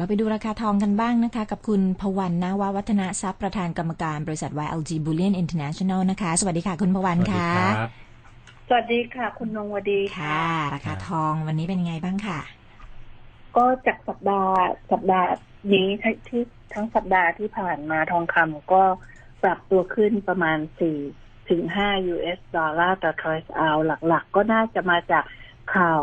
เราไปดูราคาทองกันบ้างนะคะ กับคุณพวันนาวาวัฒนทรัพย์ประธานกรรมการบริษัท YLG Bullion International นะคะ สวัสดีค่ะคุณพวันสวัสดีค่ะครับสวัสดีค่ะ คุณนงวดีค่ะ ราคาทองวันนี้เป็นยังไงบ้างค่ะ ก็จากสัปดาห์สัปดาห์นี้ที่ที่ทั้งสัปดาห์ที่ผ่านมาทองคำก็ปรับตัวขึ้นประมาณ4ถึง5 US ดอลลาร์ต่อทรอยส์เอาหลัก ๆ ก็น่าจะมาจากข่าว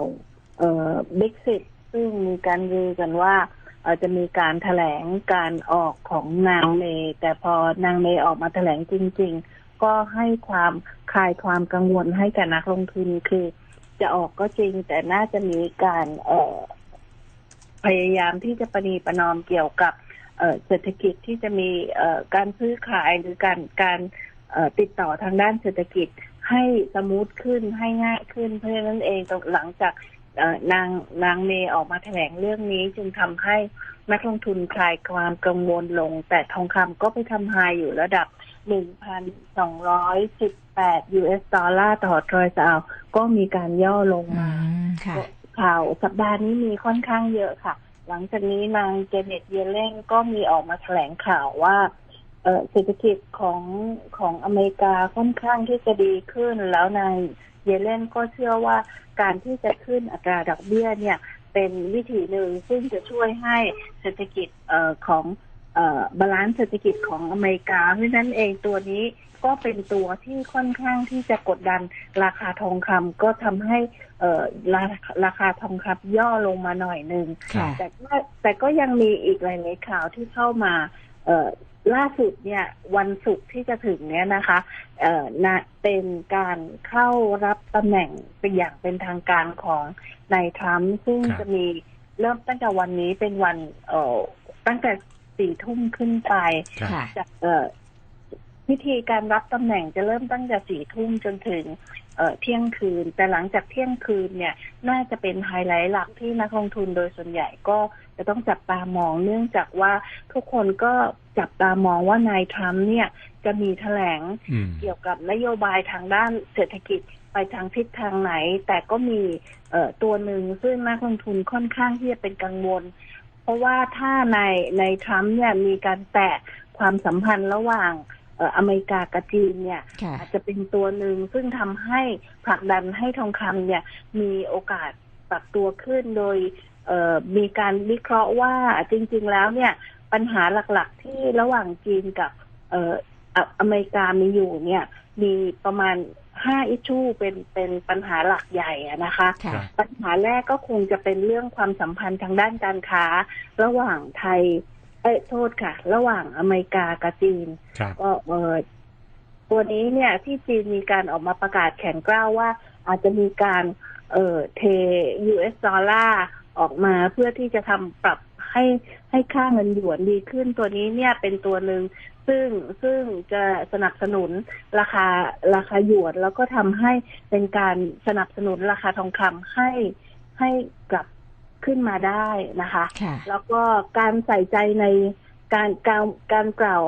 เอ่อ Brexit ซึ่งมีการลือกันว่าเอ่อ จะมีการแถลงการออกของนางเมย์แต่พอนางเมย์ออกมาแถลงจริง ๆ ก็ให้ความคลายความกังวลให้กับนักลงทุนคือ จะออกก็จริง แต่น่าจะมีการเออพยายามที่จะประนีประนอมเกี่ยวกับเศรษฐกิจที่จะมีการซื้อขายหรือการการติดต่อทางด้านเศรษฐกิจให้สมูทขึ้นให้ง่ายขึ้นเพราะฉะนั้นเองหลังจาก นางนางเมย์ออกมาแถลงเรื่องนี้จึงทำให้นักลงทุนคลายความกังวลลง แต่ทองคำก็ไปทำไฮอยู่ระดับ 1,218 US ดอลลาร์ต่อทรอยส์เอาท์ก็มีการย่อลงอืมามค่ะข่าวสัปดาห์นี้มีค่อนข้างเยอะค่ะ หลังจากนี้นางเจเน็ตเยเลนก็มีออกมาแถลงข่าวว่าเอ่อเศรษฐกิจของของอเมริกาค่อนข้างที่จะดีขึ้น แล้วนาง เยเลนก็เชื่อว่าการที่จะขึ้นอัตราดอกเบี้ยเนี่ยเป็นวิธีหนึ่งซึ่งจะช่วยให้เศรษฐกิจเอ่อของเอ่อบาลานซ์เศรษฐกิจของอเมริกา เพราะฉะนั้นเองตัวนี้ก็เป็นตัวที่ค่อนข้างที่จะกดดันราคาทองคำก็ทำให้เอ่อราราคาทองคำย่อลงมาหน่อยหนึ่งค่ะแต่ก็แต่ก็ยังมีอีกหลายๆข่าวที่เข้ามาเอ่อ ล่าสุดเนี่ยวันศุกร์ที่จะถึงเนี่ยนะคะเอ่อนะเป็นการเข้ารับตำแหน่งเป็นอย่างเป็นทางการของนายทรัมป์ซึ่งครับ จะมีเริ่มตั้งแต่วันนี้เป็นวันเอ่อตั้งแต่สี่ทุ่มขึ้นไป ครับ ค่ะจากเอ่อพิธีการรับตำแหน่งจะเริ่มตั้งแต่สี่ทุ่มจนถึง เอ่อเที่ยงคืน แต่หลังจากเที่ยงคืนเนี่ยน่าจะเป็นไฮไลท์หลักที่นักลงทุนโดยส่วนใหญ่ก็จะต้องจับตามองเนื่องจากว่าทุกคนก็จับตามองว่านายทรัมป์เนี่ยจะมีแถลงอืมเกี่ยวกับนโยบายทางด้านเศรษฐกิจไปทางทิศทางไหน แต่ก็มีเอ่อตัวหนึ่งซึ่งนักลงทุนค่อนข้างที่จะเป็นกังวล เพราะว่าถ้าในในทรัมป์เนี่ยมีการแตะความสัมพันธ์ระหว่างเอ่ออเมริกากับจีนเนี่ยค่ะอาจจะเป็นตัวหนึ่งซึ่งทำให้ผลักดันให้ทองคำเนี่ยมีโอกาสปรับตัวขึ้นโดยเอ่อมีการวิเคราะห์ว่าจริง ๆ แล้วเนี่ยปัญหาหลักๆที่ระหว่างจีนกับเอ่ออะอเมริกามีอยู่เนี่ยมีประมาณห้าอิชชูเป็นเป็นปัญหาหลักใหญ่อะนะคะค่ะปัญหาแรกก็คงจะเป็นเรื่องความสัมพันธ์ทางด้านการค้า ระหว่างไทยเอ้ยโทษค่ะ ระหว่างอเมริกากับจีนครับก็เออตัวนี้เนี่ย ที่จีนมีการออกมาประกาศแข็งกร้าวว่า อาจจะมีการเอ่อเท US ดอลลาร์ออกมาเพื่อที่จะทำปรับให้ให้ค่าเงินหยวนดีขึ้นตัวนี้เนี่ยเป็นตัวหนึ่งซึ่งซึ่งจะสนับสนุนราคาราคาหยวนแล้วก็ทำให้เป็นการสนับสนุนราคาทองคำให้ให้กลับ ขึ้นมาได้นะคะค่ะแล้วก็การใส่ใจในการการการกล่าว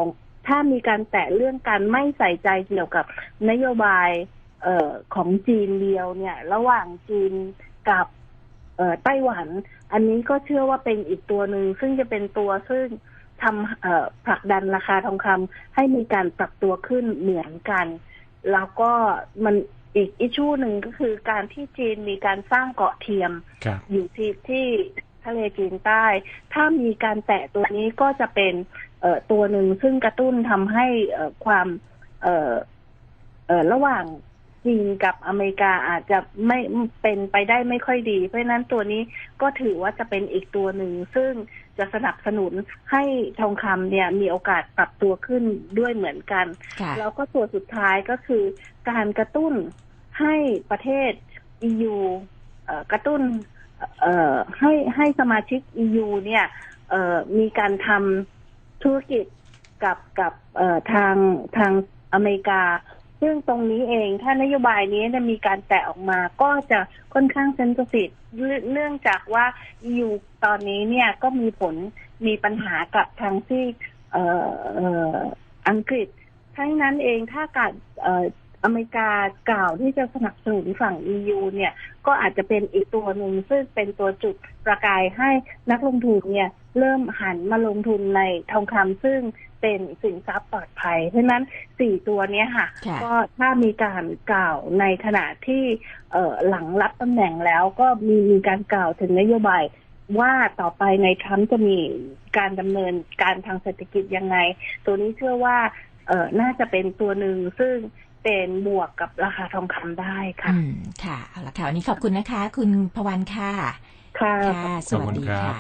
ถ้ามีการแตะเรื่องการไม่ใส่ใจเกี่ยวกับนโยบายเอ่อของจีนเดียวเนี่ย ระหว่างจีนกับเอ่อไต้หวัน อันนี้ก็เชื่อว่าเป็นอีกตัวหนึ่งซึ่งจะเป็นตัวซึ่งทำเอ่อผลักดันราคาทองคำให้มีการปรับตัวขึ้นเหมือนกัน แล้วก็มัน อีกอิชชูหนึ่งก็คือการที่จีนมีการสร้างเกาะเทียมครับอยู่ที่ที่ทะเลจีนใต้ ถ้ามีการแตะตัวนี้ก็จะเป็นเอ่อตัวหนึ่งซึ่งกระตุ้นทำให้เอ่อความเอ่อเอ่อระหว่างจีนกับอเมริกาอาจจะไม่เป็นไปได้ไม่ค่อยดี เพราะฉะนั้นตัวนี้ก็ถือว่าจะเป็นอีกตัวหนึ่ง ซึ่ง จะสนับสนุนให้ทองคำเนี่ยมีโอกาสปรับตัวขึ้นด้วยเหมือนกันค่ะแล้วก็ตัวสุดท้ายก็คือการกระตุ้นให้ประเทศ EU เอ่อกระตุ้นเอ่อให้ให้สมาชิก EU เนี่ยเอ่อมีการทำธุรกิจกับกับเอ่อทางทางอเมริกา ซึ่งตรงนี้เองถ้านโยบายนี้จะมีการแตะออกมาก็จะค่อนข้างเซนซิทีฟเนื่องจากว่า EU ตอนนี้เนี่ยก็มีผลมีปัญหากับทางที่เออังกฤษ ทั้งนั้นเองถ้าการเอ่ออเมริกากล่าวที่จะสนับสนุนฝั่ง EU เนี่ย ก็อาจจะเป็นอีกตัวหนึ่งซึ่งเป็นตัวจุดประกายให้นักลงทุนเนี่ย เริ่มหันมาลงทุนในทองคำซึ่งเป็นสินทรัพย์ปลอดภัย เพราะฉะนั้นสี่ตัวเนี้ยค่ะค่ะ ก็ถ้ามีการกล่าวในขณะที่เอ่อหลังรับตำแหน่งแล้วก็มีมีการกล่าวถึงนโยบายว่าต่อไปในทรัมป์จะมีการดำเนินการทางเศรษฐกิจยังไง ตัวนี้เชื่อว่าเออน่าจะเป็นตัวหนึ่งซึ่งเป็นบวกกับราคาทองคำได้ค่ะอืมค่ะเอาละค่ะวันนี้ขอบคุณนะคะ คุณพวันค่ะ ค่ะค่ะสวัสดีขอบคุณครับค่ะ